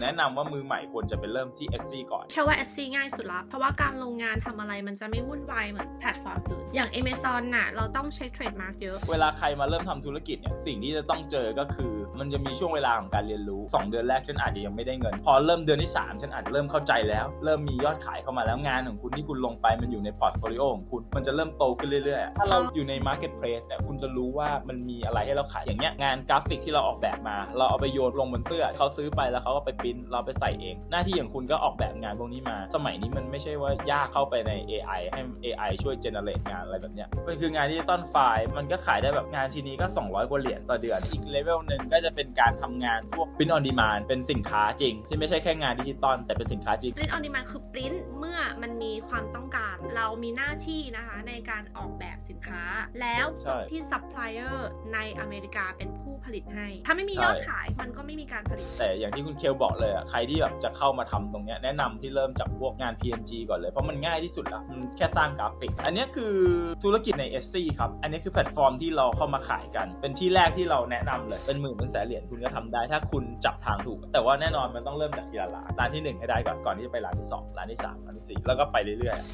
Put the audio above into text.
ผมแนะนำว่ามือใหม่ควรจะไปเริ่มที่ Etsy ก่อนแค่ว่า Etsy ง่ายสุดละ เพราะว่าการลงงานทำอะไรมันจะไม่วุ่นวายเหมือนแพลตฟอร์มอื่น อย่าง Amazon น่ะเราต้องใช้เทรดมาร์กเยอะ เวลาใครมาเริ่มทำธุรกิจเนี่ยสิ่งที่จะต้องเจอก็คือ มันจะมีช่วงเวลาของการเรียนรู้ 2 เดือนแรกฉันอาจจะยังไม่ได้เงิน พอเริ่มเดือนที่ 3 ฉันอาจจะเริ่มเข้าใจแล้ว เริ่มมียอดขายเข้ามาแล้วงานของคุณที่คุณลงไปมันอยู่ในพอร์ตโฟลิโอของคุณมันจะเริ่มโตขึ้นเรื่อยๆ ถ้าเราอยู่ใน Marketplace เนี่ยคุณจะรู้ว่ามันมีอะไรให้เราขายอย่างเงี้ยงานกราฟิกที่เราออกแบบมา เราเอาไปโยนลงบนเสื้อเขาซื้อไปแล้วเขาก็ไปปริ้นเราไปใส่เอง หน้าที่อย่างคุณก็ออกแบบงานพวกนี้มา สมัยนี้มันไม่ใช่ว่ายากเข้าไปใน AI ให้ AI ช่วยเจเนเรตงานอะไรแบบเนี้ยมันคืองานดิจิตอลไฟล์มันก็ขายได้แบบงานทีนี้ก็ 200กว่าเหรียญต่อเดือน อีกเลเวลหนึ่งก็จะเป็นการทำงานพวก print on demand เป็นสินค้าจริง ที่ไม่ใช่แค่งานดิจิตอลแต่เป็นสินค้าจริง Print on demand คือ print เมื่อมันมีความต้องการเรามีหน้าที่นะคะในการออกแบบสินค้า แล้วส่งใช่ที่ supplier ในอเมริกาเป็นผู้ผลิตให้ ถ้าไม่มียอดใช่ขายมันก็ไม่มีการผลิต แต่อย่างที่คุณเคลบอกเลยอะใครที่แบบจะเข้ามาทำตรงเนี้ยแนะนำที่เริ่มจากพวกงาน PNG ก่อนเลย เพราะมันง่ายที่สุดละมันแค่สร้างกราฟิก อันนี้คือธุรกิจใน s อครับ อันนี้คือแพลตฟอร์มที่เราเข้ามาขายกัน เป็นที่แรกที่เราแนะนำเลยเป็นหมื่นเป็นแสนเหรียญคุณก็ทำได้ ถ้าคุณจับทางถูก แต่ว่าแน่นอนมันต้องเริ่มจากทีละร้านร้านที่หนึ่งให้ได้ก่อนก่อนที่จะไปร้านที่สองร้านที่สามร้านที่สี่แล้วก็ไปเรื่อยๆ